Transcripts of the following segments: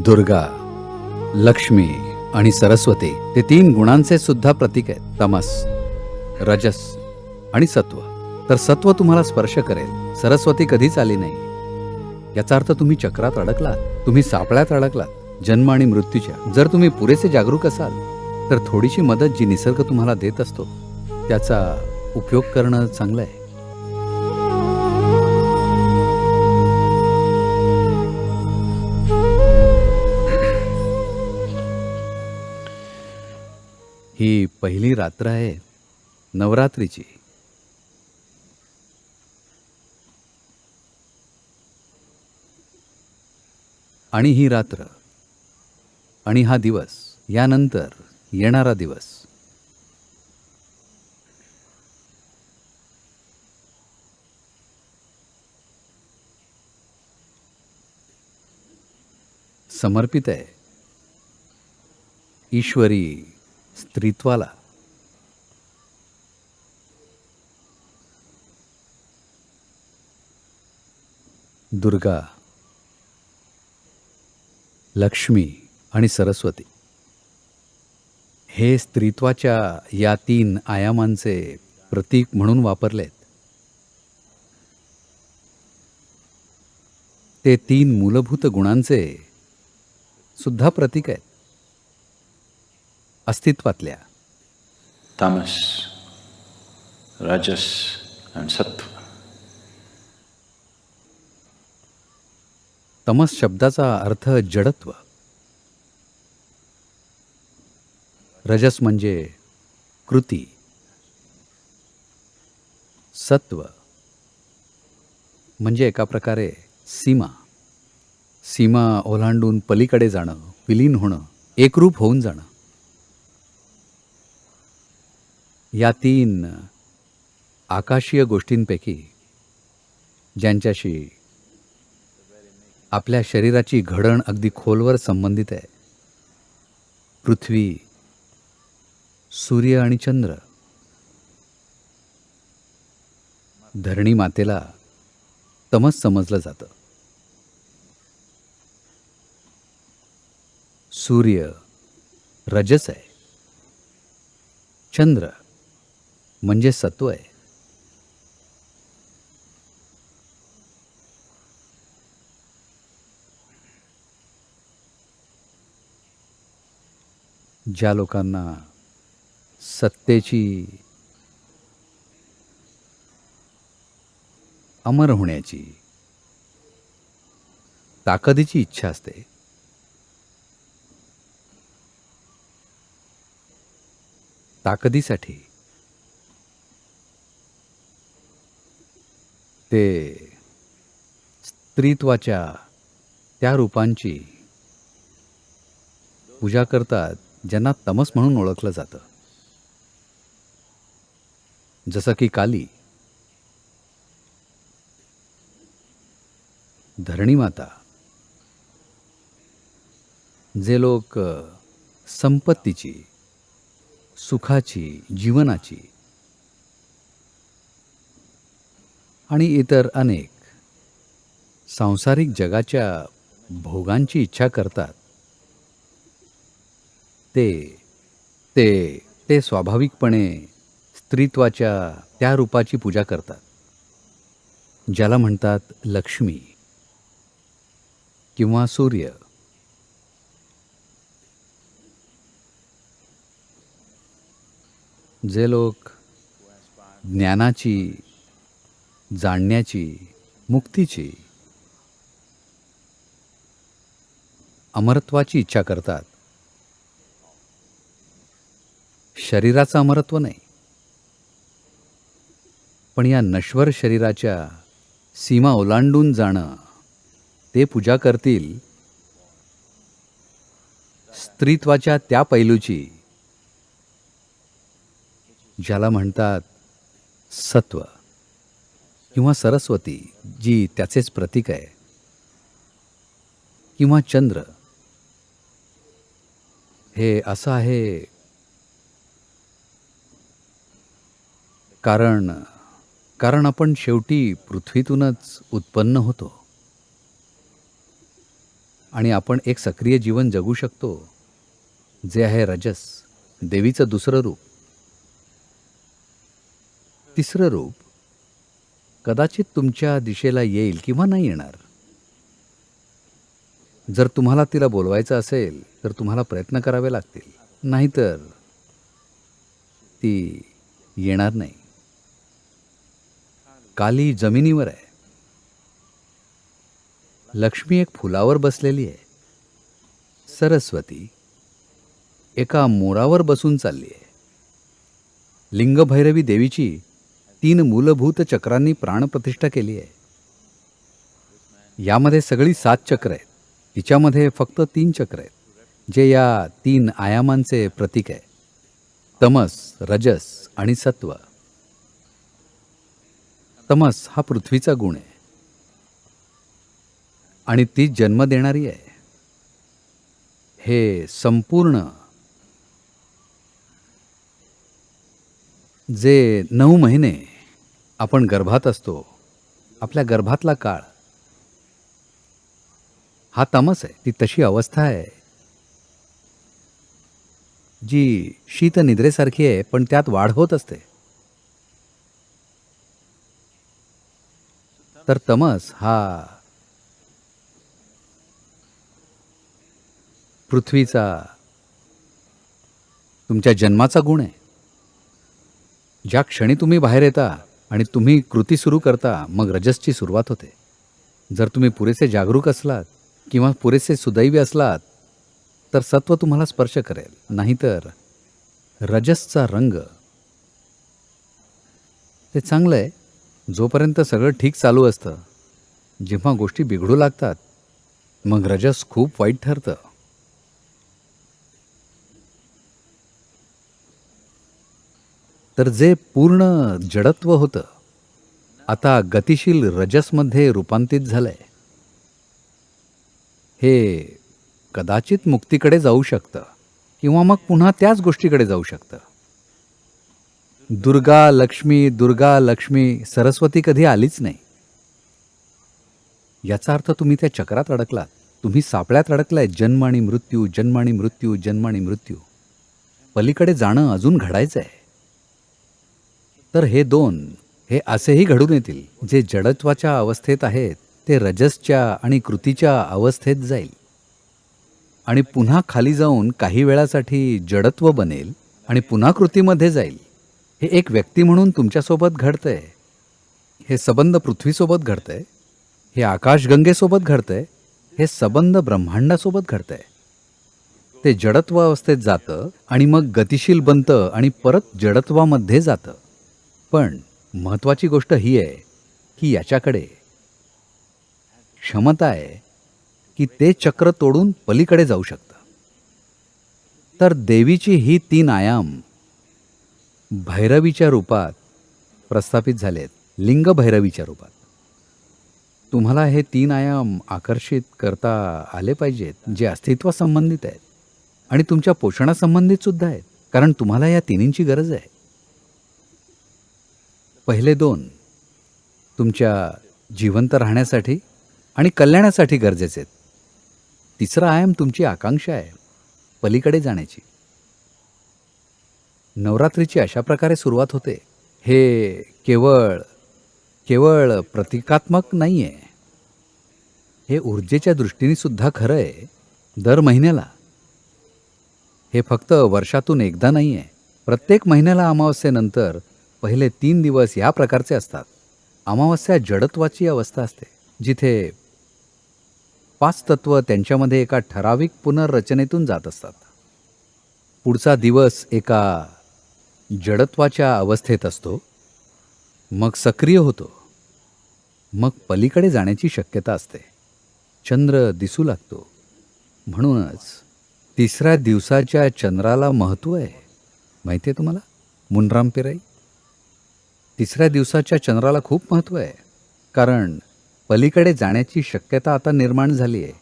दुर्गा लक्ष्मी आणि सरस्वती ते तीन गुणांचे सुद्धा प्रतीक आहेत. तमस रजस आणि सत्व. तर सत्व तुम्हाला स्पर्श करेल. सरस्वती कधीच आली नाही. याचा अर्थ तुम्ही चक्रात अडकलात. तुम्ही सापळ्यात अडकलात. जन्म आणि मृत्यूच्या. जर तुम्ही पुरेसे जागरूक असाल तर थोडीशी मदत जी निसर्ग तुम्हाला देत असतो त्याचा उपयोग करणं चांगलं आहे. ही पहिली रात्र आहे नवरात्रीची. आणि ही रात्र आणि हा दिवस यानंतर येणारा दिवस. समर्पित आहे. ईश्वरी स्त्रीत्वाला. दुर्गा लक्ष्मी आणि सरस्वती. हे स्त्रीत्वाच्या या तीन आयामांचे प्रतीक म्हणून वापरलेत. ते तीन मूलभूत गुणांचे सुद्धा प्रतीक आहेत. अस्तित्वातल्या. tamas, rajas, and sattva. तमस शब्दाचा अर्थ जडत्व. रजस म्हणजे कृती. सत्व म्हणजे एका प्रकारे सीमा. सीमा ओलांडून पलीकडे जाणं विलीन होणं एकरूप होऊन जाणं. या तीन आकाशीय गोष्टींपैकी ज्यांच्याशी आपल्या शरीराची घडण अगदी खोलवर संबंधित आहे. पृथ्वी सूर्य आणि चंद्र. धरणी मातेला तमस समजलं जातं. सूर्य रजस आहे. चंद्र म्हणजे सत्व आहे. ज्या लोकांना सत्तेची अमर होण्याची ताकदीची इच्छा असते ताकदीसाठी ते स्त्रीत्वाच्या त्या रूपांची पूजा करतात ज्यांना तमस म्हणून ओळखलं जातं. जसं की काली. धरणी माता. जे लोक संपत्तीची सुखाची जीवनाची आणि इतर अनेक. सांसारिक जगाच्या भोगांची इच्छा करतात. ते ते ते स्वाभाविकपणे स्त्रीत्वाच्या त्या रूपाची पूजा करतात. ज्याला म्हणतात लक्ष्मी किंवा सूर्य. जे लोक ज्ञानाची जाणण्याची मुक्तीची. अमरत्वाची इच्छा करतात. शरीराचं अमरत्व नाही. पण या नश्वर शरीराच्या सीमा ओलांडून जाणं ते पूजा करतील. स्त्रीत्वाच्या त्या पैलूची ज्याला म्हणतात सत्व. किंवा सरस्वती जी त्याचेच प्रतीक आहे. किंवा चंद्र. हे असं आहे. कारण कारण आपण शेवटी पृथ्वीतूनच उत्पन्न होतो. आणि आपण एक सक्रिय जीवन जगू शकतो जे आहे रजस देवीचं दुसरं रूप. तिसरं रूप कदाचित तुमच्या दिशेला येईल किंवा नाही येणार. जर तुम्हाला तिला बोलवायचं असेल तर तुम्हाला प्रयत्न करावे लागतील. नाहीतर ती येणार नाही. काली जमिनीवर आहे. लक्ष्मी एक फुलावर बसलेली आहे. सरस्वती एका मोरावर बसून चालली आहे. लिंगभैरवी देवीची तीन मूलभूत चक्रांनी प्राणप्रतिष्ठा केली आहे. यामध्ये सगळी सात चक्र आहेत. तिच्यामध्ये फक्त तीन चक्र आहेत जे या तीन आयामांचे प्रतीक आहे. तमस रजस आणि सत्व. तमस हा पृथ्वीचा गुण आहे. आणि ती जन्म देणारी आहे. हे संपूर्ण जे नऊ महिने आपण गर्भात असतो. आपल्या गर्भातला काळ. हा तमस आहे. ती तशी अवस्था आहे. जी शीत निद्रेसारखी आहे पण त्यात वाढ होत असते. तर तमस हा पृथ्वीचा तुमच्या जन्माचा गुण आहे. ज्या क्षणी तुम्ही बाहेर येता आणि तुम्ही कृती सुरू करता मग रजसची सुरुवात होते. जर तुम्ही पुरेसे जागरूक असलात किंवा पुरेसे सुदैवी असलात तर सत्व तुम्हाला स्पर्श करेल. नाहीतर रजसचा रंग. ते चांगलं आहे. जोपर्यंत सगळं ठीक चालू असतं जेव्हा गोष्टी बिघडू लागतात मग रजस खूप वाईट ठरतं. तर जे पूर्ण जडत्व होतं आता गतिशील रजसमध्ये रूपांतरित झालंय. हे कदाचित मुक्तीकडे जाऊ शकतं किंवा मग पुन्हा त्याच गोष्टीकडे जाऊ शकतं. दुर्गा लक्ष्मी दुर्गा लक्ष्मी सरस्वती कधी आलीच नाही. याचा अर्थ तुम्ही त्या चक्रात अडकलात. तुम्ही सापळ्यात अडकलाय. जन्म आणि मृत्यू जन्म आणि मृत्यू जन्म आणि मृत्यू. पलीकडे जाणं अजून घडायचं आहे तर हे दोन हे असेही घडून येतील जे जडत्वाच्या अवस्थेत आहेत ते रजसच्या आणि कृतीच्या अवस्थेत जाईल. आणि पुन्हा खाली जाऊन काही वेळासाठी जडत्व बनेल आणि पुन्हा कृतीमध्ये जाईल. हे एक व्यक्ती म्हणून तुमच्यासोबत घडतंय. हे सबंध पृथ्वीसोबत घडतंय. हे आकाशगंगेसोबत घडतंय. हे सबंध ब्रह्मांडासोबत घडतंय. ते जडत्व अवस्थेत जातं आणि मग गतिशील बनतं आणि परत जडत्वामध्ये जातं. पण महत्त्वाची गोष्ट ही आहे की याच्याकडे क्षमता आहे की ते चक्र तोडून पलीकडे जाऊ शकतं. तर देवीची ही तीन आयाम भैरवीच्या रूपात प्रस्थापित झालेत लिंग भैरवीच्या रूपात. तुम्हाला हे तीन आयाम आकर्षित करता आले पाहिजेत जे अस्तित्वासंबंधित आहेत आणि तुमच्या पोषणासंबंधित सुद्धा आहेत. कारण तुम्हाला या तिन्हींची गरज आहे. पहिले दोन. तुमच्या जिवंत राहण्यासाठी आणि कल्याणासाठी गरजेचे आहेत. तिसरा आयाम तुमची आकांक्षा आहे पलीकडे जाण्याची. नवरात्रीची अशा प्रकारे सुरुवात होते. हे केवळ केवळ प्रतिकात्मक नाही आहे हे ऊर्जेच्या दृष्टीने सुद्धा खरं आहे दर महिन्याला. हे फक्त वर्षातून एकदा नाही आहे प्रत्येक महिन्याला अमावस्येनंतर पहिले तीन दिवस या प्रकारचे असतात. अमावस्या जडत्वाची अवस्था असते जिथे पाच तत्व त्यांच्यामध्ये एका ठराविक पुनर्रचनेतून जात असतात. पुढचा दिवस एका जडत्वाच्या अवस्थेत असतो मग सक्रिय होतो मग पलीकडे जाण्याची शक्यता असते. चंद्र दिसू लागतो म्हणूनच तिसऱ्या दिवसाच्या चंद्राला महत्त्व आहे. माहिती आहे तुम्हाला? मुनराम पिराई? तिसऱ्या दिवसाच्या चंद्राला खूप महत्त्व आहे. कारण पलीकडे जाण्याची शक्यता आता निर्माण झाली आहे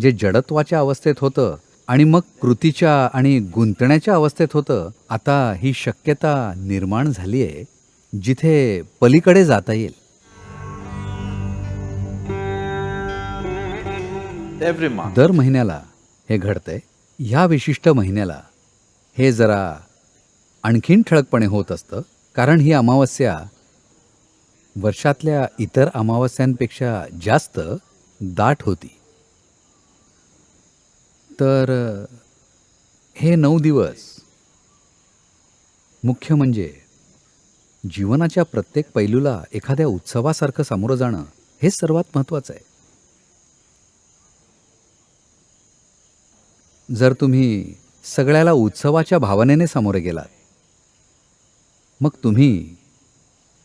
जे जडत्वाच्या अवस्थेत होतं आणि मग कृतीच्या आणि गुंतण्याच्या अवस्थेत होतं आता ही शक्यता निर्माण झाली आहे जिथे पलीकडे जाता येईल. दर महिन्याला हे घडतंय. ह्या विशिष्ट महिन्याला हे जरा आणखीन ठळकपणे होत असतं. कारण ही अमावस्या वर्षातल्या इतर अमावस्यांपेक्षा जास्त दाट होती. तर हे नऊ दिवस मुख्य म्हणजे जीवनाच्या प्रत्येक पैलूला एखाद्या उत्सवासारखं सामोरं जाणं हे सर्वात महत्त्वाचं आहे. जर तुम्ही सगळ्याला उत्सवाच्या भावनेने सामोरे गेलात मग तुम्ही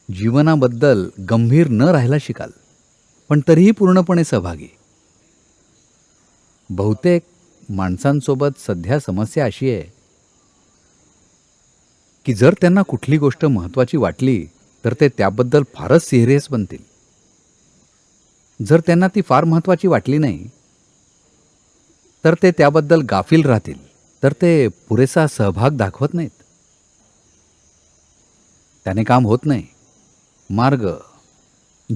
जीवनाबद्दल गंभीर न राहायला शिकाल पण तरीही पूर्णपणे सहभागी. बहुतेक माणसांसोबत सध्या समस्या अशी आहे की जर त्यांना कुठली गोष्ट महत्त्वाची वाटली तर ते त्याबद्दल फारच सिरियस बनतील. जर त्यांना ती फार महत्त्वाची वाटली नाही तर ते त्याबद्दल गाफील राहतील तर ते पुरेसा सहभाग दाखवत नाहीत. त्याने काम होत नाही. मार्ग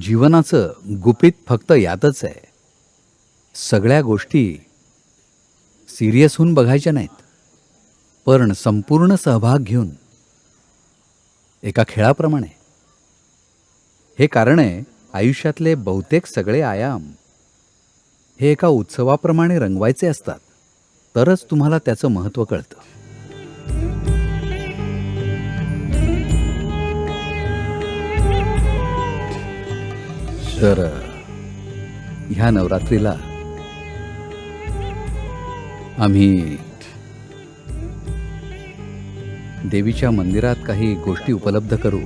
जीवनाचं गुपित फक्त यातच आहे. सगळ्या गोष्टी सिरियस होऊन बघायच्या नाहीत. पण संपूर्ण सहभाग घेऊन एका खेळाप्रमाणे. हे कारण आहे आयुष्यातले बहुतेक सगळे आयाम हे एका उत्सवाप्रमाणे रंगवायचे असतात. तरच तुम्हाला त्याचं महत्त्व कळतं. तर ह्या नवरात्रीला आम्ही देवीच्या मंदिरात काही गोष्टी उपलब्ध करू.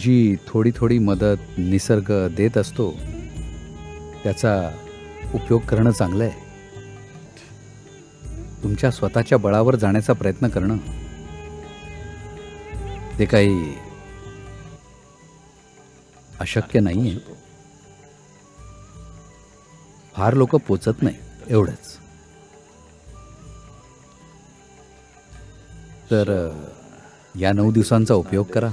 जी थोडी थोडी मदत निसर्ग देत असतो त्याचा उपयोग करणं चांगलं आहे. तुमच्या स्वतःच्या बळावर जाण्याचा प्रयत्न करणं. ते काही अशक्य नाही आहे. फार लोक पोचत नाही एवढंच. तर या नऊ दिवसांचा उपयोग करा.